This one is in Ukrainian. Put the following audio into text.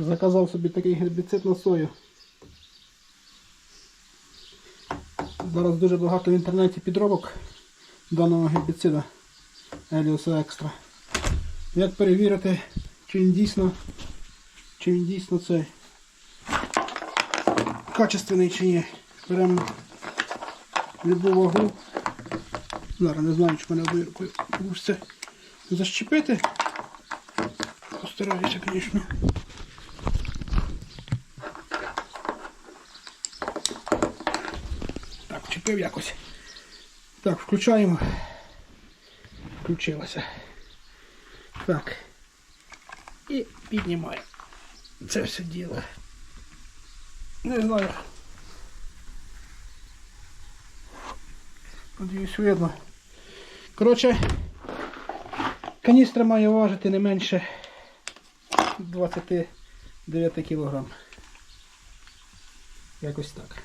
Заказав собі такий гербіцид на сою. Зараз дуже багато в інтернеті підробок даного гербіцида Еліуса Екстра. Як перевірити, чи він дійсно, чи він дійсно цей качественний чи ні. Беремо любу вагу. Зараз не знаю, чи мене одною рукою вийде защепити. Постараюся, звісно. Вчепив якось. Так, включаємо. Включилося. Так. І піднімаємо. Це все діло. Не знаю. Надіюсь, видно. Коротше, каністра має важити не менше 29 кг. Якось так.